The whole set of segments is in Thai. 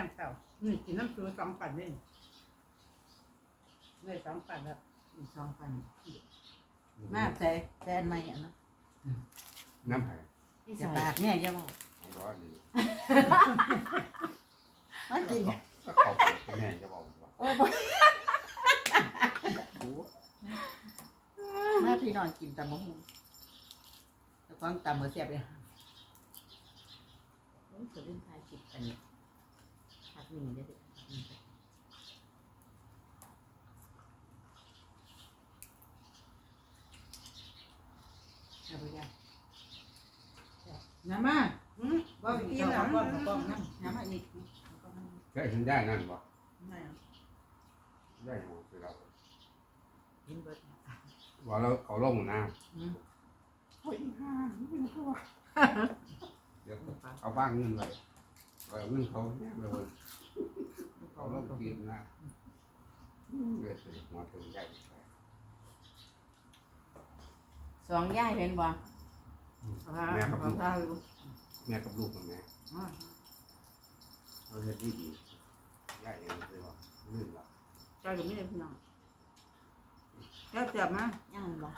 รงเต่านี่กินน้ำซุปสองปั่นนี่เลยสองปั่นแล้วอีกสองพันมาแต่แต่อันใหม่อะเนาะน้ำไผ่ที่จะใส่ปากเนี่ยจะบอกร้อนดีมากินก็เขาเป็นแม่จะบอกว่าโอ้ยบ่มาพี่น้องกินตำมะฮุงแต่ความตำมือเสียบเลยโอ้ยจะเล่นทายจิตอันนี้ ผักหมี่ได้ดิเอาไปยังน้ำมาอืมว่าไปกินแล้วก้อนก้อนน้น้ำมาอีกแค่ฉันได้นั่นบ่ำไม่เอาได้หมดคือเรากินเบิดว่าเราเขาลงน้อืมำโอ้ยห่าไม่รู้ตัวเดี๋ยวเอาบ้างเงินไว้ เอาเงินเขาเนี่ยเลยเขาลงกินนะเดี๋ยวสิมาถึงได้สองย่ายเป็นบ่แม่กับขอลูงกข้าวอยู่แม่กับลูกกับแม่อ่าเราเฮ็ดดีดีได้เองเลยว่าลื่นละเจ้าอยู่ไม่ได้พี่น้องเจ้าเจ็บมั้ยย่างบ่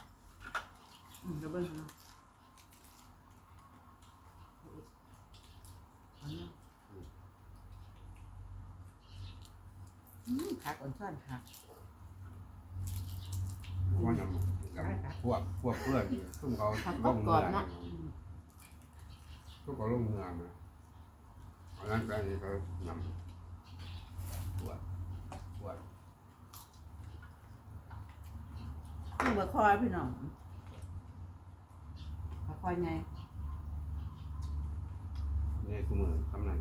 อืมเดี๋ยวเบิ่งนะอื มผักอ่อนช้อนผักว่าน้ำกับพวกพวกเพื่อนซึ่งเขาผักลก็งกรเมืออบงเนาะทุกคนลงเมืองนะเพราะนั้นก็นี่เขานำพวกพวกนี่บ่คอพี่น้องบ่คอยไงนี่คือมือทำนั้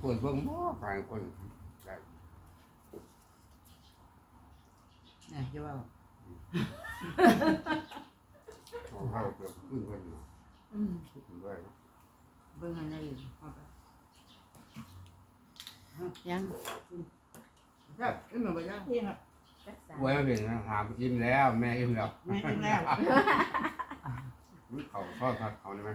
นคนเบิ่งบ่ฝ่ายคนได้เนี่ยจะว่าของเขาเกือบขึ้นคนอยู่อืมขึ้นด้วยเบิ่งให้ได้อยู่เอาไปยังเจ้าขึ้นมาบ่ได้ที่ครับจักสาไว้เป็นนะถามอิ่มแล้ว แม่อิ่มแล้วแม่กินแล้วเขาทอดผัดเขาได้ไหม